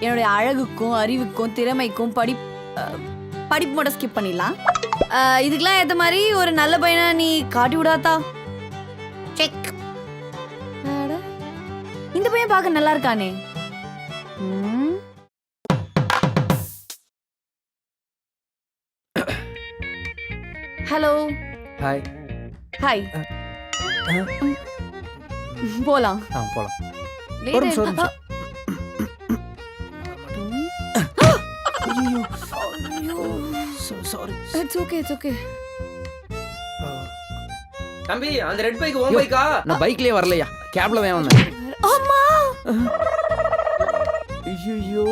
என்னுடைய அழகுக்கும் அறிவுக்கும் திறமைக்கும் படி அஹ், படிப்பு மட்டும் ஸ்கிப் பண்ணிடலாம் இதுக்கெல்லாம் ஏத்த மாதிரி ஒரு நல்ல பையனா நீ காட்டி விடாதா செக் இந்த பையன் பார்க்க நல்லா இருக்கானே. ஹலோ. ஹாய் ஹாய் போலாம். போலாம். நிமிஷம், ஒரு ஆயிடுச்சு. Sorry it's okay it's okay தம்பி அந்த ரெட் பைக் ஓ பைக்கா நான் பைக்லயே வரலையா? கேப்ல தான் வந்தேன். அம்மா! ஐயோ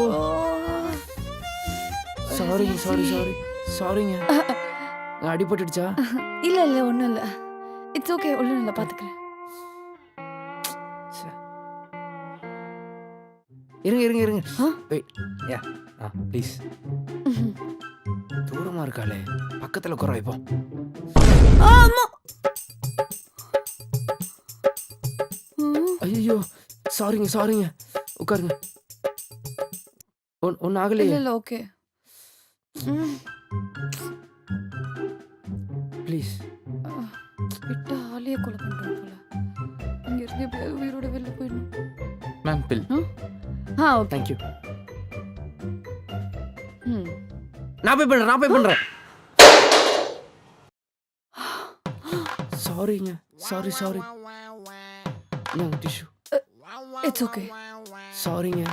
சாரிங்க சாரி சாரி சாரிங்க அடிபட்டுடுச்சா? இல்ல இல்ல ஒண்ணும் இல்ல. இட்ஸ் ஓகே ஒண்ணும் இல்ல பாத்துக்கிறேன். இருங்க இருங்க இருங்க. ஆ? வெயிட் யா ஆ ப்ளீஸ் தூரமா இருக்காளே. பக்கத்துல குறை வைப்போம். ஐயோ சாரிங்க சாரிங்க உட்காருங்க. ஒன் ஒன்றும் ஆகலையே. இல்ல ஓகே ப்ளீஸ் விட்டா ஆளையே கொலை பண்றோம் போல. இங்க இருந்து எப்படியாவது உயிரோட வெளில போயிடணும். மேம் பில் ஆ ஓகே தேங்க்யூ ம். நான் போய் பண்றேன் நான் போய் பண்றேன். சாரிங்க சாரி சாரி நாங்க டிஷ்யூ இட்ஸ் ஓகே சாரிங்க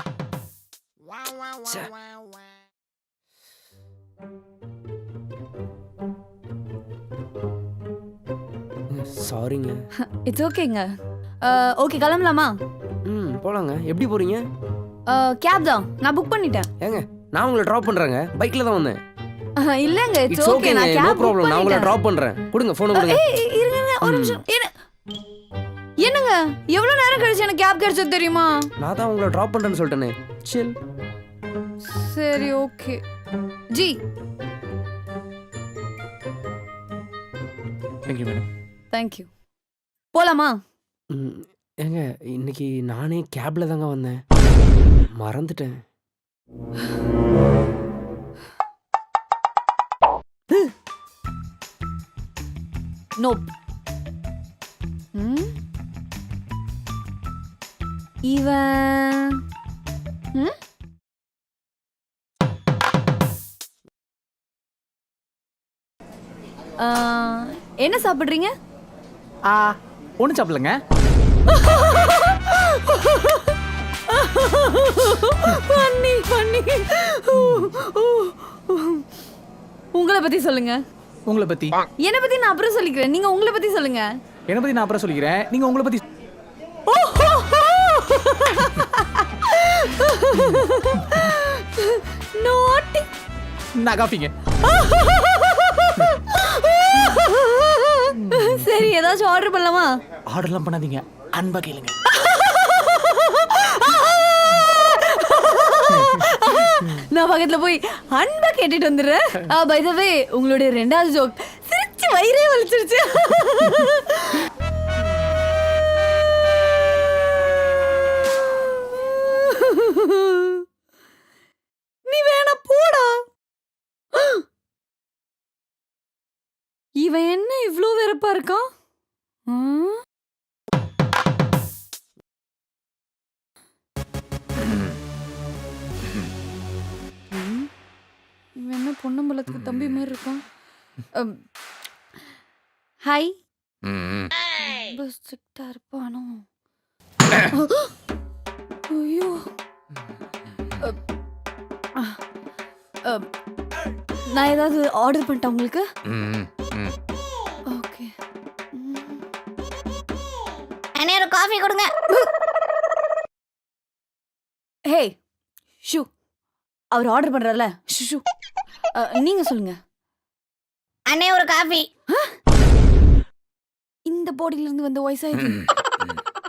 ச்சே. சாரிங்க இட்ஸ் ஓகேங்க ஓகே கிளம்பலாமா? ம் போலாங்க. எப்படி போறீங்க? கேப் தான். நான் புக் பண்ணிட்டேன். ஏங்க நான் உங்களை ட்ராப் பண்றேங்க. பைக்ல தான் வந்தேன். இல்லங்க இட்ஸ் ஓகே நான் நோ ப்ராப்ளம் நான் உங்களை ட்ராப் பண்றேன். கொடுங்க ஃபோன் கொடுங்க. இருங்க ஒரு. நிமிஷம். என்ன என்னங்க? எவ்வளவு நேரம் கழிச்சு எனக்கு கேப் கிடைச்சது தெரியுமா? நான் தான் உங்களை ட்ராப் பண்றேன்னு சொல்லிட்டேனே. சில் சரி okay G. Thank you madam thank you போலாமா? ஏங்க இன்னைக்கு நானே கேப்ல தாங்க வந்தேன். மறந்துட்டேன். நோப் இவன். என்ன சாப்பிடுறீங்க? ஆ ஒன்றும் சாப்பிடலங்க. பண்ணி பண்ணி. உங்களை பத்தி சொல்லுங்க. உங்களை பத்தி. என்ன பத்தி நான் அப்புறம் சொல்லிக்கிறேன். நீங்க உங்களை பத்தி சொல்லுங்க. என்னை பத்தி நான் அப்புறம் சொல்லிக்கிறேன். நீங்க உங்களை பத்தி நோட்டி நான் காப்பிங்க சரி ஏதாச்சும் ஆர்டர் பண்ணலாமா? ஆர்டர்லாம் பண்ணாதீங்க. அன்பா கேளுங்க. நான் பக்கத்துல போய் அன்பா கேட்டுட்டு வந்துடுறேன். பை த வே உங்களுடைய ரெண்டாவது ஜோக் சிரிச்சு வயிறே வலிச்சிருச்சு. நீ வேணா போடா. இவன் என்ன இவ்வளோ வெறுப்பா இருக்கான்? பொன்னம்பலத்துக்கு தம்பி மாதிரி இருக்கான். ஹாய். ரொம்ப ஸ்ட்ரிக்டா இருப்பானோ? ஐயோ. நான் ஏதாவது ஆர்டர் பண்ணிட்டேன் உங்களுக்கு? ஓகே. அண்ணே ஒரு காஃபி கொடுங்க. Hey shoo. அவர் ஆர்டர் பண்றாருல. ஷூ. நீங்க சொல்லுங்க. அண்ணே ஒரு காஃபி இந்த பாடியில இருந்து வந்த வாய்ஸ் ஆயிடுச்சு